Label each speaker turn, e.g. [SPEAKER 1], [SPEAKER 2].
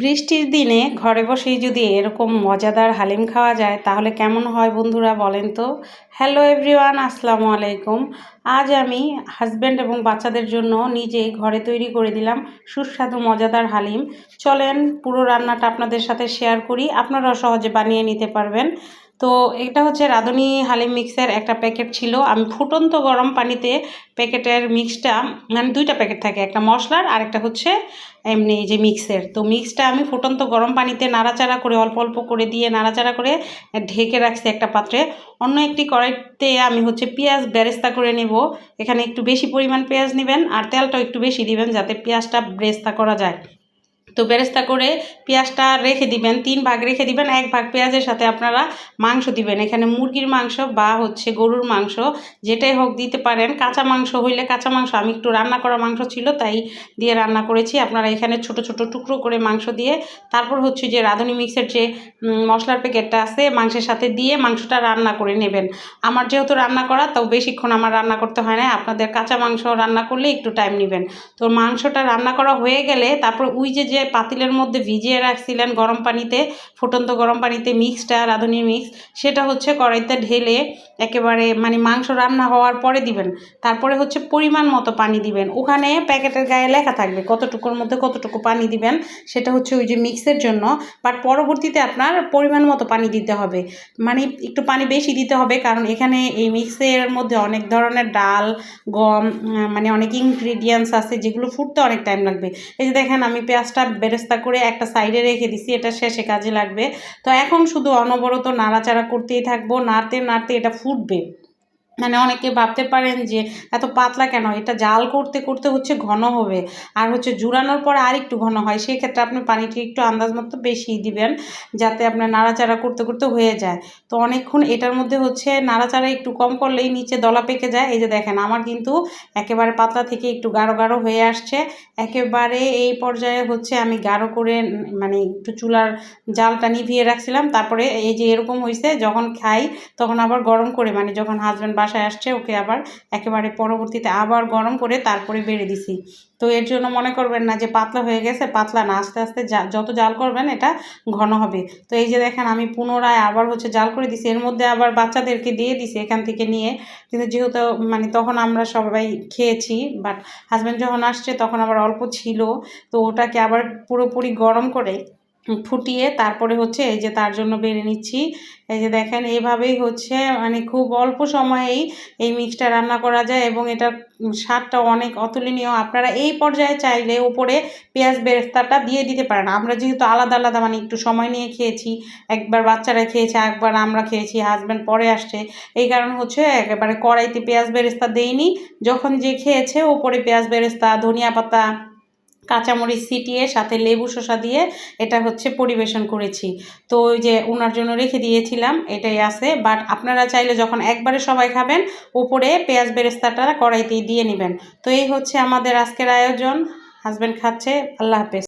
[SPEAKER 1] বৃষ্টির দিনে ঘরে বসেই যদি এরকম মজাদার হালিম খাওয়া যায়, তাহলে কেমন হয় বন্ধুরা বলেন তো? হ্যালো এভরিওয়ান আসসালামু আলাইকুম। আজ আমি হাজব্যান্ড এবং বাচ্চাদের জন্য নিজেই ঘরে তৈরি করে দিলাম সুস্বাদু মজাদার হালিম। চলেন পুরো রান্নাটা আপনাদের সাথে শেয়ার করি। আপনারাও সহজে বানিয়ে নিতে পারবেন। তো এটা হচ্ছে রাঁধুনি হালিম মিক্সের একটা প্যাকেট ছিল। আমি ফুটন্ত গরম পানিতে প্যাকেটের মিক্সটা মানে দুইটা প্যাকেট থাকে, একটা মশলার আর একটা হচ্ছে এমনি যে মিক্সের। তো মিক্সটা আমি ফুটন্ত গরম পানিতে নাড়াচাড়া করে, অল্প অল্প করে দিয়ে নাড়াচাড়া করে ঢেকে রাখছি একটা পাত্রে। অন্য একটি কড়াইতে আমি হচ্ছে পেঁয়াজ বেরেস্তা করে নেব। এখানে একটু বেশি পরিমাণ পেঁয়াজ নেবেন আর তেলটাও একটু বেশি দিবেন যাতে পেঁয়াজটা ব্রেস্তা করা যায়। তো বেরেস্তা করে পেঁয়াজটা রেখে দিবেন, তিন ভাগ রেখে দিবেন, এক ভাগ পেঁয়াজের সাথে আপনারা মাংস দিবেন। এখানে মুরগির মাংস বা হচ্ছে গরুর মাংস, যেটাই হোক দিতে পারেন। কাঁচা মাংস হইলে কাঁচা মাংস, আমি একটু রান্না করা মাংস ছিল, তাই দিয়ে রান্না করেছি। আপনারা এখানে ছোট ছোট টুকরো করে মাংস দিয়ে, তারপর হচ্ছে যে রাঁধুনি মিক্সের যে মশলার প্যাকেটটা আছে, মাংসের সাথে দিয়ে মাংসটা রান্না করে নেবেন। আমার যেহেতু রান্না করা, তাও বেশিক্ষণ আমার রান্না করতে হয় না। আপনাদের কাঁচা মাংস রান্না করলে একটু টাইম নেবেন। তো মাংসটা রান্না করা হয়ে গেলে, তারপর ওই যে যে পাতিলের মধ্যে ভিজিয়ে রাখছিলেন গরম পানিতে, ফুটন্ত গরম পানিতে মিক্সটা রাঁধুনি মিক্স। সেটা হচ্ছে কড়াইতে ঢেলে একেবারে মানে মাংস রান্না হওয়ার পরে দিবেন। তারপরে হচ্ছে পরিমাণ মতো পানি দিবেন। ওখানে প্যাকেটের গায়ে লেখা থাকবে কতটুকুর মধ্যে কতটুকু পানি দিবেন, সেটা হচ্ছে ওই যে মিক্সের জন্য। বাট পরবর্তীতে আপনার পরিমাণ মতো পানি দিতে হবে। মানে একটু পানি বেশি দিতে হবে, কারণ এখানে এই মিক্সের মধ্যে অনেক ধরনের ডাল, গম মানে অনেক ইনগ্রিডিয়েন্টস আছে যেগুলো ফুটতে অনেক টাইম লাগবে। এই যে দেখেন আমি পেঁয়াজটা বেরেস্তা করে একটা সাইডে রেখে দিছি, এটা শেষে কাজে লাগবে। তো এখন শুধু অনবরত নাড়াচাড়া করতেই থাকব, নাড়তে নাড়তে এটা ফুটবে। মানে অনেকে ভাবতে পারেন যে, এত পাতলা কেন? এটা জাল করতে করতে হচ্ছে ঘন হবে। আর হচ্ছে জুড়ানোর পরে আর একটু ঘন হয়। সেক্ষেত্রে আপনি পানিটি একটু আন্দাজ মতো বেশি দিবেন, যাতে আপনার নাড়াচাড়া করতে করতে হয়ে যায়। তো অনেকক্ষণ এটার মধ্যে হচ্ছে নাড়াচাড়া একটু কম করলেই নিচে দলা পেকে যায়। এই যে দেখেন, আমার কিন্তু একেবারে পাতলা থেকে একটু গাঢ় গাঢ় হয়ে আসছে। একেবারে এই পর্যায়ে হচ্ছে আমি গাঢ় করে মানে একটু চুলার জালটা নিভিয়ে রাখছিলাম। তারপরে এই যে এরকম হয়েছে যখন খাই তখন আবার গরম করে মানে যখন হাজব্যান্ড বাসায় আসছে, ওকে আবার একেবারে পরবর্তীতে আবার গরম করে তারপরে বেড়ে দিছি। তো এর জন্য মনে করবেন না যে পাতলা হয়ে গেছে, পাতলা না, আস্তে আস্তে যত জাল করবেন এটা ঘন হবে। তো এই যে দেখেন আমি পুনরায় আবার হচ্ছে জাল করে দিছি, এর মধ্যে আবার বাচ্চাদেরকে দিয়ে দিছি এখান থেকে নিয়ে। কিন্তু যেহেতু মানে তখন আমরা সবাই খেয়েছি বাট হাজব্যান্ড যখন আসছে তখন আবার অল্প ছিল, তো ওটাকে আবার পুরোপুরি গরম করে ফুটিয়ে তারপরে হচ্ছে এই যে তার জন্য বেড়ে নিচ্ছি। এই যে দেখেন এইভাবেই হচ্ছে মানে খুব অল্প সময়েই এই মিক্সটা রান্না করা যায় এবং এটার স্বাদটা অনেক অতুলনীয়। আপনারা এই পর্যায়ে চাইলে উপরে পেঁয়াজ বেরেস্তাটা দিয়ে দিতে পারেন। আমরা যেহেতু আলাদা আলাদা মানে একটু সময় নিয়ে খেয়েছি, একবার বাচ্চারা খেয়েছে, একবার আমরা খেয়েছি হাজব্যান্ড পরে আসছে, এই কারণ হচ্ছে একেবারে কড়াইতে পেঁয়াজ বেরেস্তা দেইনি। যখন যে খেয়েছে, উপরে পেঁয়াজ বেরেস্তা, ধনিয়া পাতা কাঁচামরিচ ছিটিয়ে, সাথে লেবু শসা দিয়ে এটা হচ্ছে পরিবেশন করেছি। তো ওই যে ওনার জন্য রেখে দিয়েছিলাম, এটাই আছে। বাট আপনারা চাইলে যখন একবারে সবাই খাবেন উপরে পেঁয়াজ বেরেস্তাটা কড়াইতেই দিয়ে নেবেন। তো এই হচ্ছে আমাদের আজকের আয়োজন। হাজব্যান্ড খাচ্ছে, আল্লাহ হাফেজ।